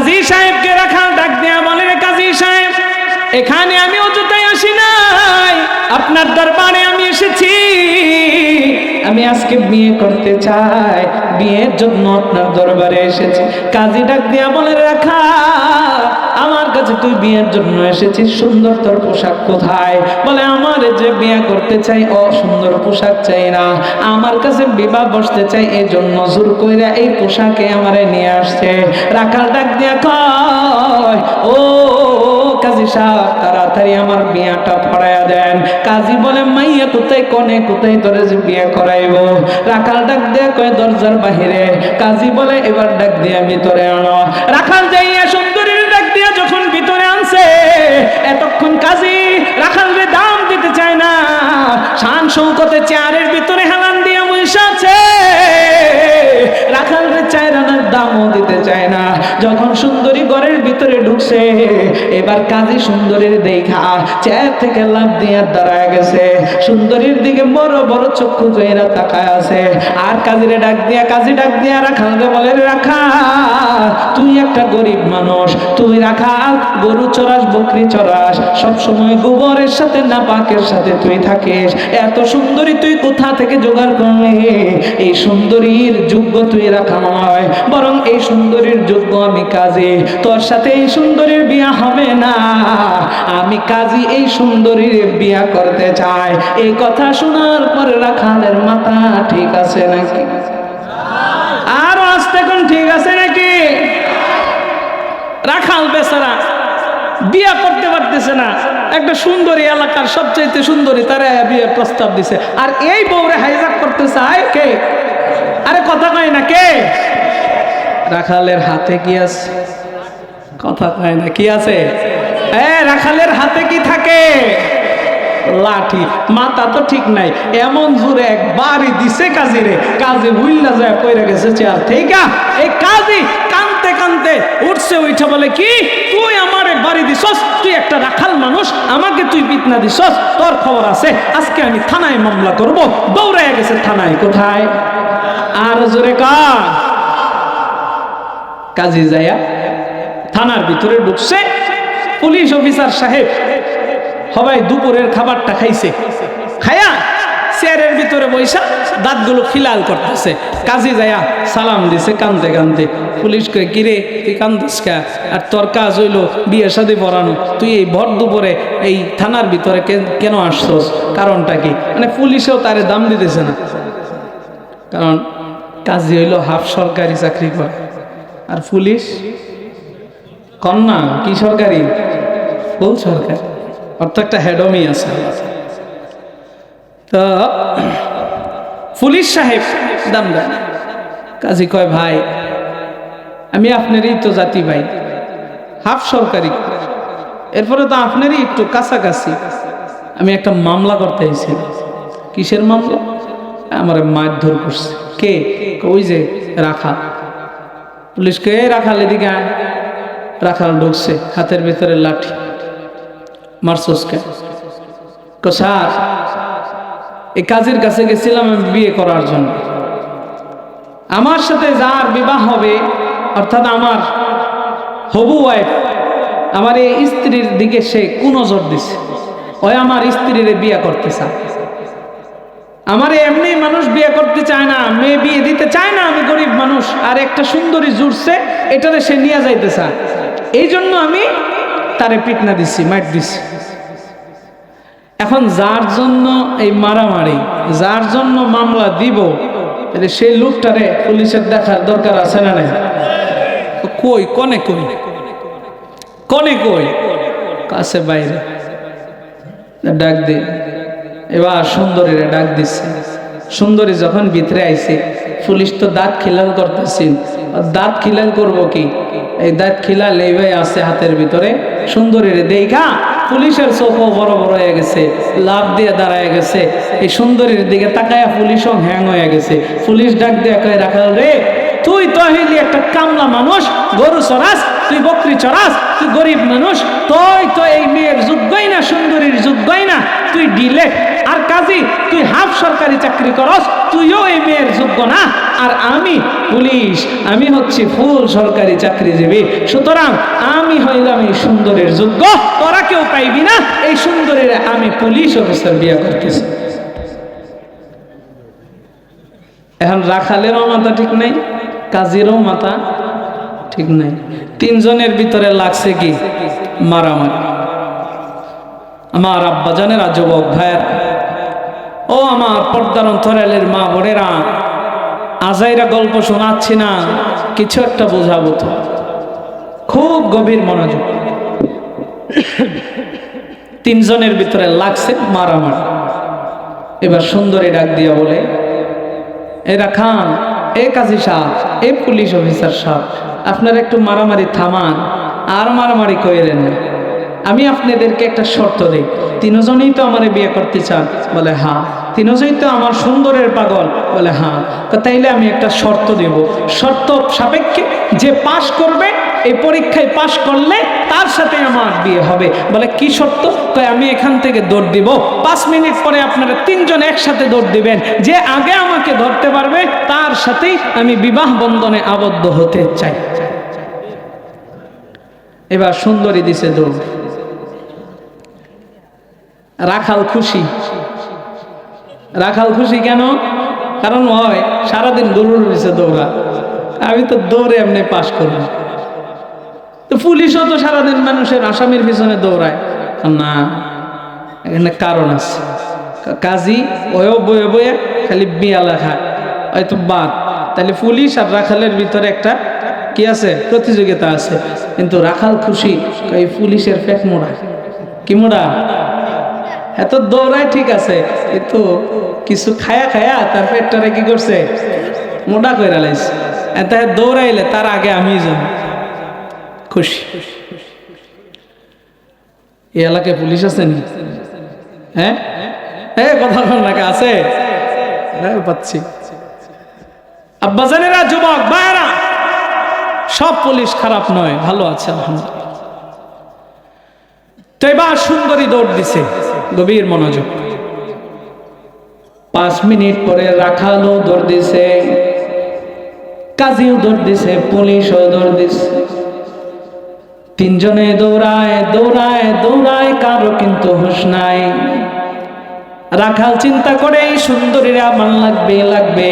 কাজী সাহেবকে রাখাল ডাক দেয়া বলে, রে কাজী সাহেব, এখানে আমি অযথায় আসি নাই। আপনার দরবারে আমি এসেছি। আমি আজকে বিয়ে করতে চাই। বিয়ের জন্য আপনার দরবারে এসেছি। কাজী ডাক দিয়া বলে রাখা কাছে তুই বিয়ের জন্য এসেছিস, সুন্দর তোর পোশাক কোথায়? বলে, আমার যে বিয়ে করতে চাই, ও সুন্দর পোশাক চাই না। আমার কাছে বিবাহ বসতে চাই এই জন্য জোর কইরা এই পোশাকে আমারে নিয়ে আসছে। রাখাল ডাক দিয়া কয়, ও কাজী সাহেব, তাড়াতাড়ি আমার বিয়াটা পড়াইয়া দেন। কাজী বলে, মাইয়া, কোথায়, কোনে, কোথায় তোরে যে বিয়ে করাইব? রাখাল ডাক দিয়ে কয়, দরজার বাহিরে। কাজী বলে, এবার ডাক দিয়ে আমি তোরে আনো। রাখাল যাইয়া এতক্ষণ কাজী রাখাল রে দাম দিতে চায় না। শান শৌকতে চেয়ারের ভিতরে হেলান দিয়ে বসে রাখাল রে চায় রানার দামও দিতে চায় না। যখন সুন্দরী ঘরের ভিতরে ঢুকছে, এবার কাজী সুন্দরীর দেখা। চেয়ার থেকে লাভ দিয়ে দাঁড়ায় গেছে। সুন্দরীর দিকে বড় বড় চক্ষু কইরা তাকায় আছে। আর কাজীরে ডাক দিয়া, কাজী ডাক দিয়া বলে রাখা তুই একটা গরিব মানুষ। তুই রাখাল, গরু চড়াস, বকরি চড়াস। সব সময় গোবরের সাথে, না পাকের সাথে তুই থাকিস। এত সুন্দরী তুই কোথা থেকে জোগাড় করলি? এই সুন্দরীর যোগ্য তুই রাখা নয়, বরং এই সুন্দরীর যোগ্য আমি কাজী। তোর সাথে এই সুন্দরীর বিয়া হবে না। আমি কাজী এই সুন্দরীর বিয়া করতে চাই। এই কথা শোনার পরে রাখালের মাথা ঠিক আছে নাকি? আরও আসতে কোন ঠিক আছে নাকি? রাখাল বেচারা বিয়া করতে পারতেছে না। একটা সুন্দরী এলাকার সবচাইতে সুন্দরী তারা বিয়ের প্রস্তাব দিছে। আর এই বউরে হাইজাক করতে চায় কে? আরে কথা কয় না কে? রাখালের হাতে কি আছে? কথা কয় না কি আছে? রাখালের হাতে কি থাকে? লাঠি। মাথা তো ঠিক নাই। এমন জোরে একবারই দিছে কাজীরে। কাজী হুইল্লা যায় পড়ে গেছে চেয়ার ঠিক এই কাজী কানতে কানতে উঠছে উঠে বলে কি? তুই আমার বাড়ি দিছস? তুই একটা রাখাল মানুষ। আমাকে তুই পিতনা দিছস? তোর খবর আছে। আজকে আমি থানায় মামলা করব। দৌড়ায় গেছে থানায়। কোথায়? আর জোরে কাজী যায়া থানার ভিতরে ঢুকছে। পুলিশ অফিসার সাহেব সবাই দুপুরের খাবারটা খাইছে। খায়া চেয়ারের ভিতরে বৈশা দাঁতগুলো খিলাল করতেছে। কাজী যায়া সালাম দিছে কান্দে কান্দে পুলিশ কিরে, তুই কান্দিস কা? আর তোর কাজ হইল বিয়ে শাদি পড়ানো তুই এই ভর দুপুরে এই থানার ভিতরে কেন আসছস? কারণটা কি? মানে পুলিশেও তারে দাম দিতেছে না। কারণ কাজী হইল হাফ সরকারি চাকরি করে। আর পুলিশ? কন্যা, কি সরকারি? ফুল সরকারি। অর্থাৎ একটা হেডমি আছে। তো পুলিশ সাহেব দাম দেন কাজী কয়, ভাই, আমি আপনারই তো জাতি ভাই। হাফ সরকারি। এরপরে তো আপনারই একটু কাছাকাছি। আমি একটা মামলা করতে এসেছি কিসের মামলা? আমার মারধর করছে। কে? ওই যে রাখা পুলিশকে "এই রাখাল এদিকে আয়।" রাখাল ঢুকছে, হাতের ভিতরে লাঠি। মারসোসকে স্যার এই কাজের কাছে গেছিলাম আমি বিয়ে করার জন্য। আমার সাথে যার বিবাহ হবে, অর্থাৎ আমার হবু ওয়াইফ, আমার এই স্ত্রীর দিকে সে কুনজর দিছে। ওই আমার স্ত্রীর বিয়ে করতে চায়। আমার এমনি মানুষ বিয়ে করতে চায় না, মেয়ে বিয়ে দিতে চায় না, আমি গরিব মানুষ, আর একটা সুন্দরী জুড়ছে এটাতে সে নিয়ে যাইতে চায় এই জন্য আমি তারে পিটনা দিছি, মাইট দিচ্ছি এখন যার জন্য এই মারামারি, যার জন্য মামলা দিব, তাহলে সেই লোকটারে পুলিশের দেখার দরকার আছে না নাই? কই, কনে কই? কনে কই? কাছে বাইরে। ডাক দে। এবার সুন্দরীরে ডাক দিচ্ছে সুন্দরী যখন ভিতরে আইছে, পুলিশ তো দাঁত খিলাল করতেছে। দাঁত খিলাল করব কি? এই দাঁত খিলাল এইভাবে আছে হাতের ভিতরে। সুন্দরীরে দেখা পুলিশের চোখও বড় বড় হয়ে গেছে লাভ দিয়ে দাঁড়ায় গেছে। এই সুন্দরীর দিকে তাকায়া পুলিশও হ্যাং হয়ে গেছে। পুলিশ ডাক দিয়ে কয়ে, রাখাল রে, তুই তো হইলি একটা কামলা মানুষ, গরু সরাস তুই বকরি চড়াস তুই গরিব মানুষ, তুই তো এই মেয়ের যোগ্যই না, সুন্দরীর যোগ্যই না, তুই ডিলে আর কাজী তুই হাফ সরকারি চাকরি করস, তুইও এই মেয়ের যোগ্য না। আর আমি পুলিশ, আমি হচ্ছি ফুল সরকারি চাকরিজীবী। সুতরাং আমি হইলাম এই সুন্দরের যোগ্য, তোরা কেউ পাইবি না, এই সুন্দরের আমি পুলিশ অফিসার বিয়ে করতেছি। এখন রাখালেরও মাথা ঠিক নাই, কাজীরও মাথা ঠিক নাই। তিনজনের ভিতরে লাগছে কি? মারামারি। আমার আব্বাজানেরা যুবক ভাইয়ের ও আমার পর্দার অন্তরালের মা বোনেরা আজাইরা গল্প শোনাচ্ছি না, কিছু একটা বোঝাবো তো। খুব গভীর মনোযোগ। তিনজনের ভিতরে লাগছে মারামারি। এবার সুন্দরী ডাক দিয়া বলে এরা খান এ কাজী সাহ, এ পুলিশ অফিসার সাহ, আপনারা একটু মারামারি থামান, আর মারামারি কইরেন না। আমি আপনাদেরকে একটা শর্ত দিই, তিনজনেই তো আমার বিয়ে করতে চান। বলে হ্যাঁ। তিনজনই তো আমার সুন্দরের পাগল, বলে হ্যাঁ তো তাইলে আমি একটা শর্ত দেব। শর্ত সাপেক্ষে যে পাশ করবে, এই পরীক্ষায় পাশ করলে তার সাথে আমার বিয়ে হবে। বলে, কি শর্ত? কয়, আমি এখান থেকে দৌড় দিব। পাঁচ মিনিট পরে আপনারা তিনজন একসাথে দৌড় দিবেন। যে আগে আমাকে ধরতে পারবে, তার সাথেই আমি বিবাহ বন্ধনে আবদ্ধ হতে চাই। এবার সুন্দরী দিছে দৌড়। রাখাল খুশি। রাখাল খুশি কেন? কারণ হয়, সারাদিন গরুর পিছে দৌড়া। আমি তো দৌড়ে এমনি পাশ করব। তো পুলিশও তো সারাদিন মানুষের আসামির পিছনে দৌড়ায়। না, এখানে কারণ আছে। কাজী ওয়ও বয়ে বয়ে খালি বিয়া লেখা। হয়তো বাদ। তাহলে পুলিশ আর রাখালের ভিতরে একটা কি আছে? প্রতিযোগিতা আছে। কিন্তু রাখাল খুশি পুলিশের পেট মোড়া। কি মোড়া? এত দৌড়ায় ঠিক আছে, কিন্তু কিছু খায়া খায়া তার পেটটারে কি করছে? মোটা করে লাইছে। এত দৌড়াইলে তার আগে আমি যাব খুশি। এই এলাকায় পুলিশ আছে নি হ্যাঁ? হ্যাঁ কথা বল নাকি আছে। হ্যাঁ পাচ্ছি। আব্বাজানেরা, যুবক ভাইরা সব পুলিশ খারাপ নয়, ভালো আছে, আলহামদুলিল্লাহ। তো এবার সুন্দরী দৌড় দিছে। গভীর মনোযোগ। পাঁচ মিনিট পরে রাখালো দৌড় দিছে, কাজীও দৌড় দিছে, পুলিশও দৌড় দিছে। তিনজনে দৌড়ায় দৌড়ায় দৌড়ায়, কারও কিন্তু হুশ নাই। রাখাল চিন্তা করে, এই সুন্দরীরা আমার লাগবে লাগবে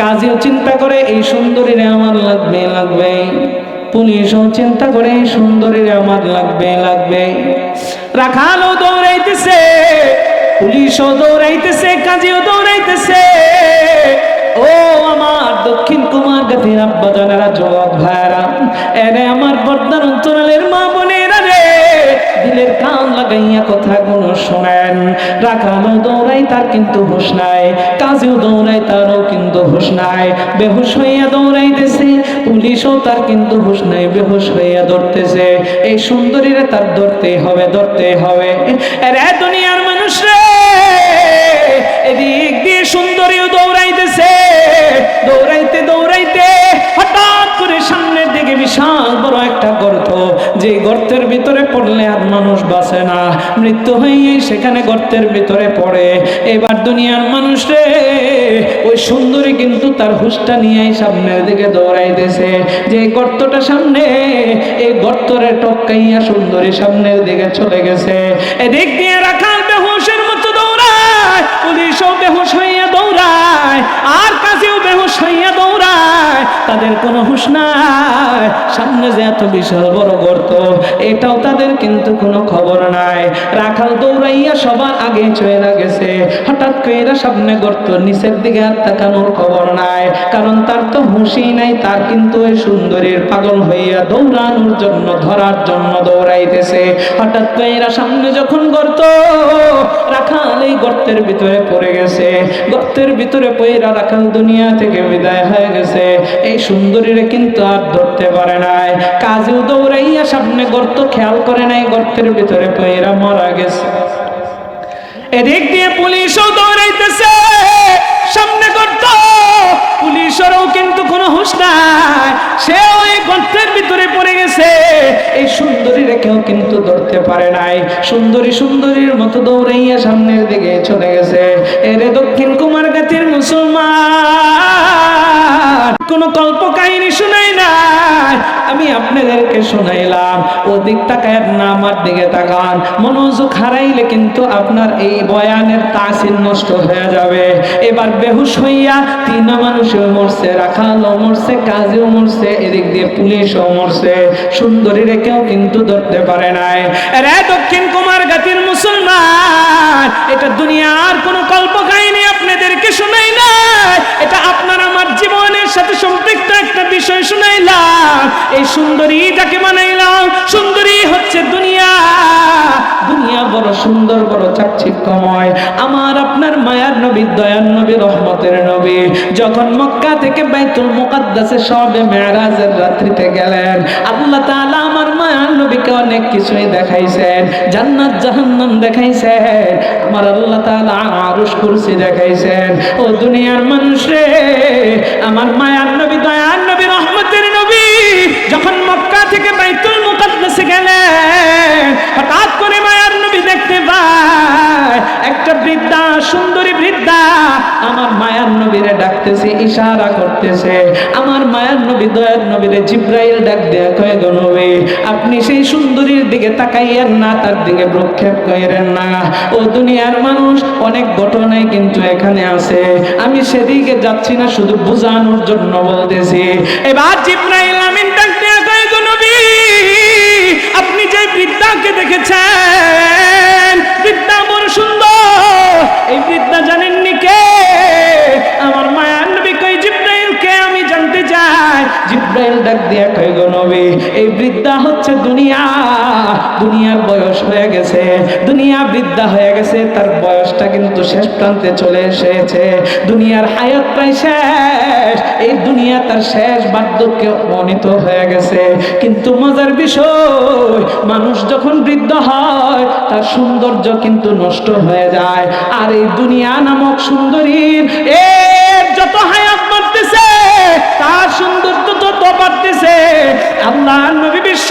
কাজীও চিন্তা করে, এই সুন্দরীরা আমার লাগবে লাগবে পুলিশও চিন্তা করে সুন্দরী সুন্দরীরা আমার লাগবে লাগবে। রাখালও দৌড়াইতেছে, পুলিশও দৌড়াইতেছে, কাজেও দৌড়াইতেছে। ও আমার দক্ষিণ কুমার গাথির আব্বা জানারা যুবক ভাইরা এনে আমার বর্দার অঞ্চলের মা বোনেরা রে দিলের কান লাগাইয়া কথা গুলো শোনেন। রাখালো দৌড়াই তার কিন্তু হুশ নাই। কাজেও দৌড়াই তারও কিন্তু হুশ নাই। বেহুশ হইয়া দৌড়াইতেছে, পুলিশও তার কিন্তু হুশ নাই। বেহুশ হইয়া ধরতেছে, এই সুন্দরীরে তার ধরতে হবে ধরতে হবে। এরে দুনিয়ার মানুষ রে! এদিক দিয়ে সুন্দরীও দৌড়াইতেছে, দৌড়াইতে দৌড়াইতে যে গর্তের ভিতরে পড়লে আর মানুষ বাঁচে না। মৃত্যু হয়েই সেখানে গর্তের ভিতরে পড়ে। এবার দুনিয়ার মানুষ রে, ওই সুন্দরী কিন্তু তার হুশটা নিয়ে সামনের দিকে দৌড়াইতেছে। যে গর্তটা সামনে, এই গর্তরে টপকাইয়া সুন্দরী সামনের দিকে চলে গেছে। এদিক দিয়ে রাখাল তাদের কোনো হুশ নাই। সামনে যে এত বিশাল বড় গর্ত, এটাও তাদের কিন্তু কোনো খবর নাই। রাখাল দৌড়াইয়া সবার আগে চলে গেছে। হঠাৎ করে সামনে গর্ত, নিচের দিকে আর তাকানোর খবর নাই। কারণ তার তো হুঁশই নাই, তার কিন্তু ওই সুন্দরীর পাগল হইয়া দৌড়ানোর জন্য, ধরার জন্য দৌড়াইতেছে। হঠাৎ করে সামনে যখন গর্ত, রাখাল এই গর্তের ভিতরে পড়ে গেছে। গর্তের ভিতরে পয়রা রাখাল দুনিয়া থেকে বিদায় হয়ে গেছে। এই সুন্দরীরে কিন্তু আর ধরতে পারে নাই। কাজেও দৌড়াইয়া সামনে গর্ত খেয়াল করে নাই, গর্তের ভিতরে পয়রা মারা গেছে। এদিক দিয়ে পুলিশও দৌড়াইতেছে। সামনে গর্ত, পুলিশেরও কিন্তু কোনো হুঁশ নাই। সে ওই গর্তের ভিতরে পড়ে গেছে। এই সুন্দরী রেখেও কিন্তু ধরতে পারে নাই। সুন্দরী সুন্দরীর মতো দৌড়াইয়া সামনের দিকে চলে গেছে। এরে দক্ষিণ কুমার গাতির মুসলমান! কল্প কাহিনী শুনাই নাই। আমি আপনাদেরকে শুনাইলাম। ওদিক তাকায় না, আমার দিকে তাকান। মনোযোগ হারাইলে কিন্তু আপনার এই বয়ানের তাসির নষ্ট হয়ে যাবে। এবার বেহুশ হইয়া তিন মানুষও মরছে, রাখালও মরছে, কাজেও মরছে, এদিক দিয়ে পুলিশও মরছে। সুন্দরীরে কেউ কিন্তু ধরতে পারে নাই। রে দক্ষিণ কুমার গাতির মুসলমান, এটা দুনিয়ার কোনো কল্প কাহিনী আপনাদেরকে শুনাই না এটা আপনার আমার জীবনের সাথে সম্পৃক্ত একটা বিষয় শুনাইলাম এই সুন্দরী যাকে বানাইলাম, সুন্দরী হচ্ছে দুনিয়া। দুনিয়া বড় সুন্দর, বড় চাকচিক্যময়। আমার আপনার মায়ার নবী, দয়ার নবী, রহমতের নবী। যখন মক্কা থেকে বাইতুল মুকাদ্দাসে সবে মেরাজের রাত্রিতে গেলেন, আল্লাহ তাআলা আমার মায়ার নবীকে অনেক কিছুই দেখাইছেন। জান্নাত, জাহান্নাম দেখাইছেন। আমার আল্লাহ তাআলা আরশ কুরসি দেখাইছেন। ও দুনিয়ার মানুষে আমার মায়ার নবী থেকে বাইতুল মুকাদ্দাসে গেলেন। হঠাৎ করে মায়ার নবী দেখতে পায়, একটা বৃদ্ধা, সুন্দরী বৃদ্ধা আমার মায়ার নবীরে ডাকতেছে, ইশারা করতেছে। আমার মায়ার নবী, দয়ার নবীরে জিব্রাইল ডাক দেয়া কয়ে, গো নবী, আপনি সেই সুন্দরীর দিকে তাকাইয়েন না, তার দিকে প্রক্ষেপ করেন না। ও দুনিয়ার মানুষ, অনেক ঘটনাই কিন্তু এখানে আছে। আমি সেদিকে যাচ্ছি না, শুধু বোঝানোর জন্য বলতেছি। এবার জিব্রাইল আমিন বৃদ্ধাকে দেখেছেন। বৃদ্ধা বড় সুন্দর। এই বৃদ্ধা জানেননি কে? আমার মায়ার নবী কই? জিব্রাইল কে আমি জানতে চাই। জিব্রাইল ডাক দিয়া কই গো নবী, এই বৃদ্ধা হচ্ছে দুনিয়া। দুনিয়ার বয়স হয়ে গেছে, দুনিয়া বৃদ্ধা হয়ে গেছে, তার বয়সটা কিন্তু শেষ প্রান্তে চলে এসেছে। দুনিয়ার হায়াত প্রায় শেষ, এই দুনিয়া তার শেষ বার্ধক্যে অনিত হয়ে গেছে। কিন্তু মজার বিষয়, মানুষ যখন বৃদ্ধ হয়, তার সৌন্দর্য কিন্তু নষ্ট হয়ে যায়। আর এই দুনিয়া নামক সুন্দরীর এর যত হায়াত বাড়তেছে, তার সৌন্দর্য তত বাড়তেছে। আল্লাহ নবী বিশ্ব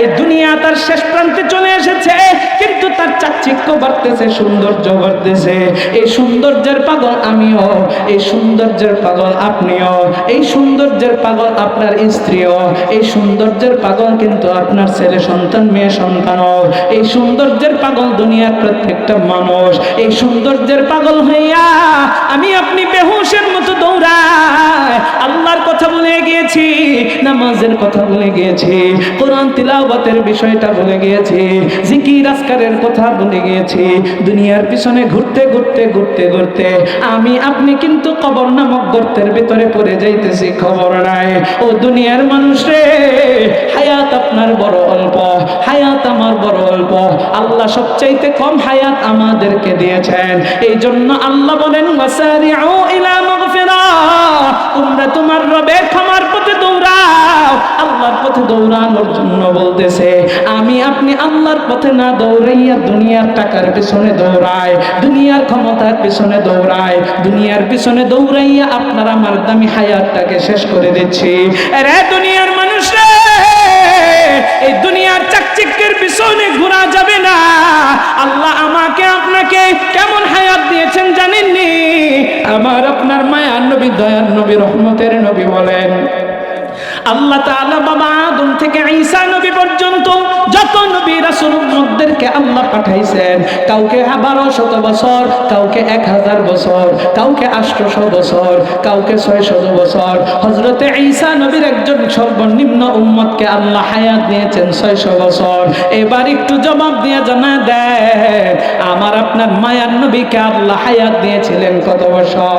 এই দুনিয়া তার শেষ প্রান্তে চলে এসেছে, কিন্তু তার চাকচিক্য বাড়তেছে, সৌন্দর্য বাড়তেছে। এই সৌন্দর্যের পাগল আমিও, এই সৌন্দর্যের পাগল আপনিও, এই সৌন্দর্যের পাগল আপনার স্ত্রীও, এই সৌন্দর্যের পাগল কিন্তু আপনার ছেলে সন্তান, মেয়ে সন্তানও। এই সৌন্দর্যের পাগল দুনিয়ার প্রত্যেকটা মানুষ। এই সৌন্দর্যের পাগল হইয়া আমি আপনি বেহুশের মতো দৌড়ায় আল্লাহর কথা ভুলে গিয়েছি, নামাজের কথা ভুলে গিয়েছি, কোরআন তিলাওয়াতের বিষয়টা ভুলে গিয়েছি, জিকির আসকারের কথা ভুলে গিয়েছি, দুনিয়ার পিছনে ঘুরতে ঘুরতে ঘুরতে ঘুরতে আমি, আপনি কিন্তু কবর নামক গর্তের ভিতরে পড়ে যাইতেছি, খবর নাই। ও দুনিয়ার মানুষ হায়াত আপনার বড় অল্প, হায়াত আমার বড় অল্প। আল্লাহ সবচাইতে কম হায়াত আমাদেরকে দিয়েছেন। এই জন্য আল্লাহ বলেন, ওয়াসারিউ ইলা তোমরা তোমার রবের ক্ষমার পথে দৌড়াও। আল্লাহর পথে দৌড়ানোর জন্য বলতেছে, আমি আপনি আল্লাহর পথে না দৌড়াইয়া দুনিয়ার টাকার পিছনে দৌড়ায় দুনিয়ার ক্ষমতার পিছনে দৌড়ায় দুনিয়ার পিছনে দৌড়াইয়া আপনার আমার দামি হায়াতটাকে শেষ করে দিচ্ছি। রে দুনিয়ার মানুষ এই দুনিয়ার চাকচিক্যের পিছনে ঘোরা যাবে না। আল্লাহ আমাকে আপনাকে কেমন হায়াত দিয়েছেন জানেননি? আমার আপনার মায়ার নবী, দয়ার নবী, রহমতের নবী বলেন। আল্লাহ তাআলা বাবা আদম থেকে ঈসা নবী পর্যন্ত যত নবী রাসূল উম্মতদেরকে আল্লাহ পাঠাইছেন, কাউকে বারো শত বছর, কাউকে এক হাজার বছর, কাউকে আষ্টশো বছর, কাউকে ছয়শত বছর। হজরতে ঈসা নবীর একজন সর্বনিম্ন উম্মতকে আল্লাহ হায়াত দিয়েছেন ছয়শো বছর। এবার একটু জবাব দিয়ে জানা দেয় আমার আপনার মায়ার নবীকে আল্লাহ হায়াত দিয়েছিলেন কত বছর?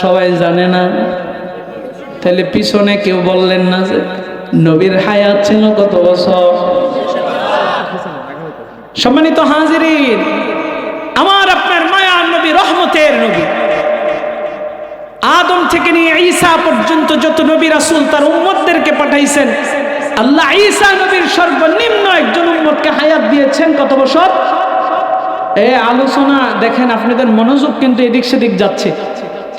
সবাই জানে না। তাহলে পিছনে কেউ বললেন না যে নবীর হায়াত ছিল কত বছর? সম্মানিত হাজিরিন, আমার আপনার মায়া নবী, রহমতের নবী। আদম থেকে নিয়ে ঈসা পর্যন্ত যত নবী রাসূল তার উম্মতদেরকে পাঠাইছেন, আল্লাহ ঈসা নবীর সর্বনিম্ন একজন উম্মতকে হায়াত দিয়েছেন কত বছর? এ, আলোচনা দেখেন, আপনাদের মনোযোগ কিন্তু এদিক সেদিক যাচ্ছে।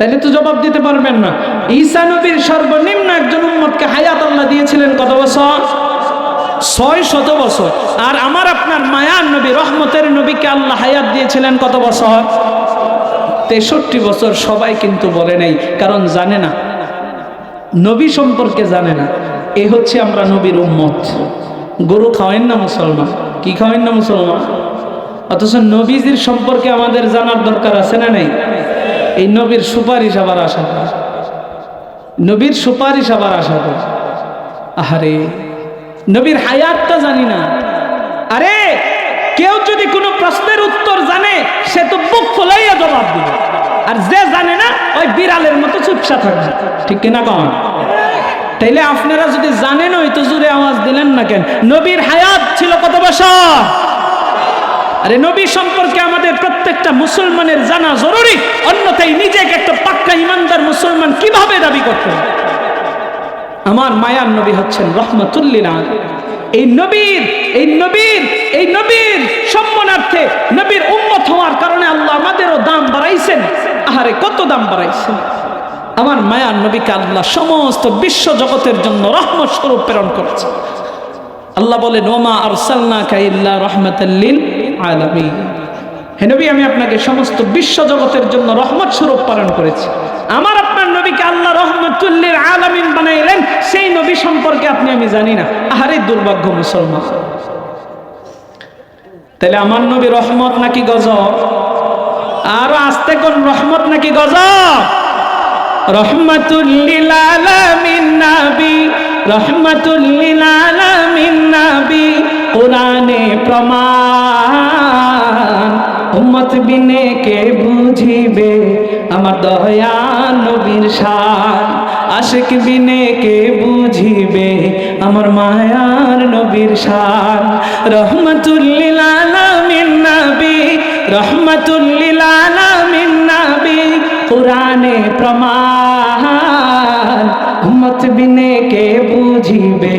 তাইলে তো জবাব দিতে পারবেন না। ঈসা নবীর সর্বনিম্ন একজন উম্মতকে হায়াত আল্লাহ দিয়েছিলেন কত বছর? ছয় শত বছর। আর আমার আপনার মায়ার নবী, রহমতের নবীকে আল্লাহ হায়াত দিয়েছিলেন কত বছর? তেষট্টি বছর সবাই কিন্তু বলে নেই, কারণ জানে না। নবী সম্পর্কে জানে না। এ হচ্ছে আমরা নবীর উম্মত। গরু খাওয়েন না মুসলমান? কি খাওয়েন না মুসলমান? অথচ নবীজির সম্পর্কে আমাদের জানার দরকার আছে না নেই? এই নবীর সুপারিশ আবার আশা করে। নবীর সুপারিশ আবার আশা করে। আহারে, নবীর হায়াতটা জানি না। আরে, কেউ যদি কোনো প্রশ্নের উত্তর জানে, সে তো বুক ফোলাইয়া জবাব দিবে। আর যে জানে না, ওই বিড়ালের মতো চুপসা থাকবে। ঠিক কিনা কম তাইলে আপনারা যদি জানেন, ওই তো জুড়ে আওয়াজ দিলেন না কেন? নবীর হায়াত ছিল কত বছর? আরে, নবী সম্পর্কে আমাদের প্রত্যেকটা মুসলমানের জানা জরুরি, অন্যথায় নিজেকে একটা পাক্কা ইমানদার মুসলমান কীভাবে দাবি করতে আমার মায়ার নবী হচ্ছেন রহমতুল্লিল এই নবীর এই নবীর এই নবীর সম্মানার্থে নবীর উম্মত হওয়ার কারণে আল্লাহ আমাদেরও দাম বাড়াইছেন। আহারে, কত দাম বাড়াইছেন? আমার মায়ার নবীকে আল্লাহ সমস্ত বিশ্ব জগতের জন্য রহমত স্বরূপ প্রেরণ করেছে আল্লাহ বলেন, ওমা আরসালনা কাইল্লা রহমতাল্লিল আলামী হে নবী, আমি আপনাকে সমস্ত বিশ্ব জগতের জন্য রহমত স্বরূপ পালন করেছি। আমার আপনার নবীকে আল্লাহ রহমতুল্লিল আলামিন বানাইলেন, সেই নবী সম্পর্কে আপনি, আমি জানি না। আহারে দুর্ভাগ্য মুসলমান। তাহলে আমার নবী রহমত নাকি গজব? আরও আসতে কোন রহমত নাকি গজব? রহমতুল্লিল আলামিন নবী, রহমতুল্লিল আলামিন নবী, কোরআনে প্রমাণ বিনে কে বুঝিবে? আমার দয়া নবীর শান। আশিক বিনে কে বুঝিবে? আমার মায়ার নবীর শান। রহমতুল্লিল আলামিন নবী, রহমতুল্লিল আলামিন নবী, কোরআনে প্রমাণ। উম্মত বিনে কে বুঝিবে?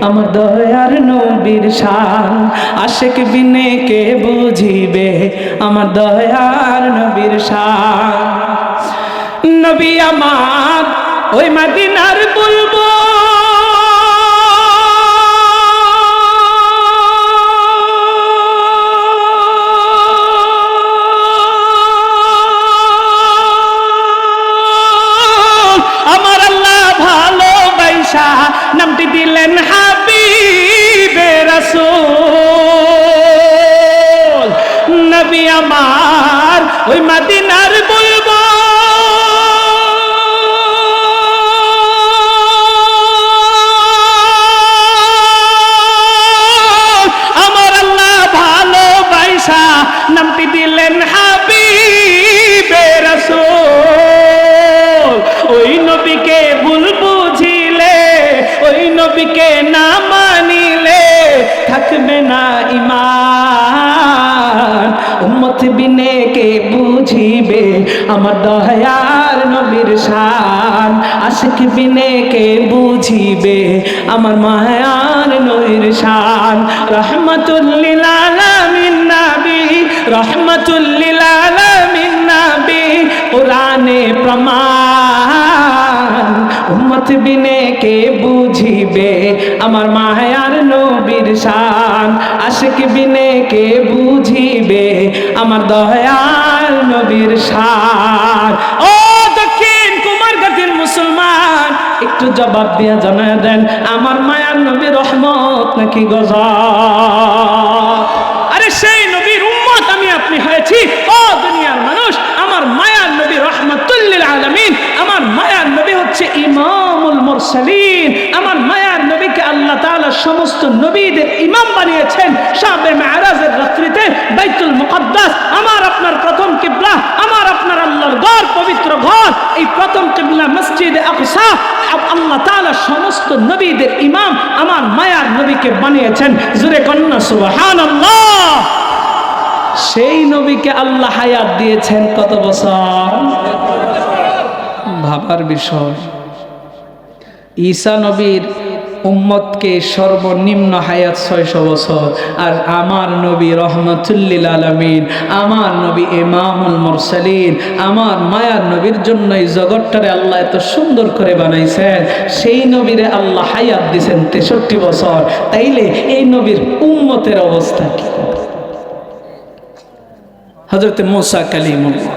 আমার দয়ার নবীর শান। আশেক বিনে কে বুঝিবে? আমার দয়ার নবীর শান। নবী আমার, ওই মাদিনার বলব আমার মায়ার নবীর শান। রহমতুল্লিল আলামিন কোরআনে প্রমাণ। উম্মত বিনে কে বুঝিবে আমার মায়ার নবীর শান? আশিক বিনে কে বুঝিবে আমার দয়ার নবীর শান? জবাব দিয়া জানায় দেন, আমার মায়ার নবী রহমত নাকি গজা আরে সেই নবীর উম্মত আমি আপনি হয়েছি। ও দুনিয়ার মানুষ, আমার মায়ার নবী রহমতুল্লিল আলমিন, আমার মায়ার নবী হচ্ছে ইমামুল মুরসালিন, আমার মায়ার নবীকে আল্লাহ তাআলা সমস্ত নবীদের ইমাম বানিয়েছেন শাবে মেরাজের রাত্রিতে বাইতুল মুকদ্দাস। আমার আপনার প্রথম কিবলা, আমার আপনার আল্লাহর ঘর, পবিত্র ঘর, এই প্রথম কিবলা মসজিদে আকসা। আল্লাহ তাআলা সমস্ত নবীদের ইমাম আমার মায়ার নবীকে বানিয়েছেন। জুরে কন্যা, সুবহানাল্লাহ। সেই নবীকে আল্লাহ হায়াত দিয়েছেন কত বছর? ভাবার বিষয়। ঈসা নবীর উম্মতকে সর্বনিম্ন হায়াত ছয়শো বছর। আর আমার নবী রহমতুল্লিল আলমিন, আমার নবী ইমামুল মুরসালিন, আমার মায়ার নবীর জন্য এই জগৎটারে আল্লাহ এত সুন্দর করে বানাইছেন। সেই নবীরে আল্লাহ হায়াত দিছেন তেষট্টি বছর। তাইলে এই নবীর উম্মতের অবস্থা কি? হজরত মোসা কালিমুল্লাহ,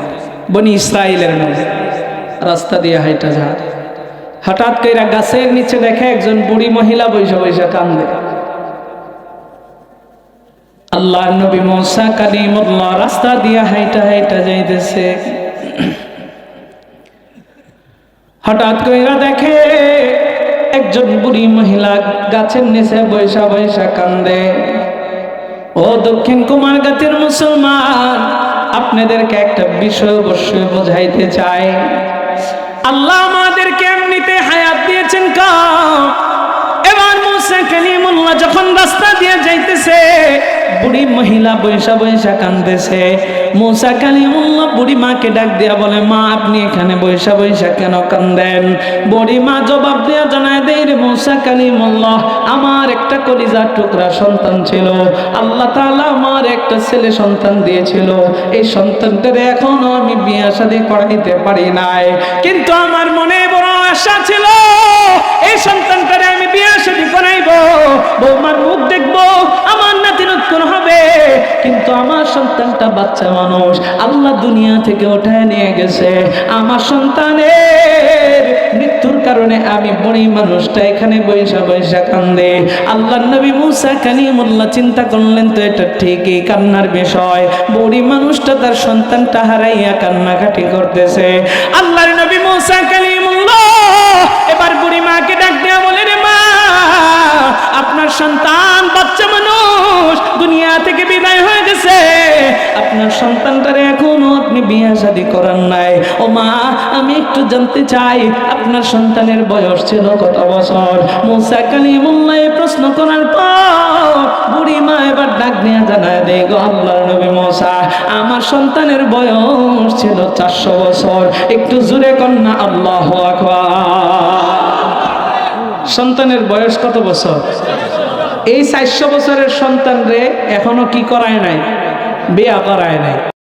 বনি ইসরায়েলের নবী। রাস্তা দিয়ে হাইটা যা হঠাৎ করে গাছের নিচে দেখে একজন বুড়ি মহিলা বৈশা বৈশা কান্দে। আল্লাহ নবী মোসা কালিমুল্লাহ রাস্তা দিয়ে হাইটা হাইটা যাইতেছে। হঠাৎ কইরা দেখে একজন বুড়ি মহিলা গাছের নিচে বৈশা বৈশা কান্দে। ও দক্ষিণ কুমার গাতের মুসলমান, আপনাদেরকে একটা বিষয় অবশ্যই বোঝাইতে চাই। আল্লাহ আমাদেরকে এমনিতে হায়াত দিয়েছেন এবার মুসা কালিমুল্লাহ যখন রাস্তা দিয়ে যাইতেছে, বুড়ি মহিলা বৈশা বৈশা মুসা কালিমুল্লাহ বুড়ি মাকে ডাক দিয়া বলে, মা, আপনি এখানে বৈশা বৈশা কেন কান্দেন বুড়ি মা জবাব দিয়া জানায়, দেই রে মুসা কালিমুল্লাহ, আমার একটা কলিজার টুকরা সন্তান ছিল। আল্লাহ তাআলা আমার একটা ছেলে সন্তান দিয়েছিল। এই সন্তানটারে এখনও আমি বিয়ে শাদী করাইতে পারি নাই। কিন্তু আমার মনে আশা ছিল এই সন্তানটারে আমি বিয়ে শাদী করাইব। বৌমার মুখ দেখব, আমার নাতিনত্তর হবে। কিন্তু আমার সন্তানটা বাচ্চা মানুষ, আল্লাহ দুনিয়া থেকে উঠায় নিয়ে গেছে। আমার সন্তানের মৃত্যুর কারণে আমি বড়ি মানুষটা এখানে বৈশা বৈশা কান্দে। আল্লাহ নবী মুসা কালিমুল্লাহ চিন্তা করলেন, তো এটা ঠিকই কান্নার বিষয়। বুড়ি মানুষটা তার সন্তানটা হারাইয়া কান্নাকাটি করতেছে। আল্লাহর নবী মুসা কালিমুল্লাহ আপনার সন্তানটারে এখনও আপনি বিয়ে শাদী করার নাই। ও মা, আমি একটু জানতে চাই, আপনার সন্তানের বয়স ছিল কত বছর? মুসা কালিমুল্লাহ প্রশ্ন করার পর বুড়ি মা এবার ডাক নিয়ে জানায়, দে গো আল্লাহর নবী মুসা, আমার সন্তানের বয়স ছিল চারশো বছর। একটু জুড়ে কন্যা আল্লাহ সন্তানের বয়স কত বছর? এই চারশো বছরের সন্তান রে এখনও কি করায় নাই? বিয়া করায় নাই।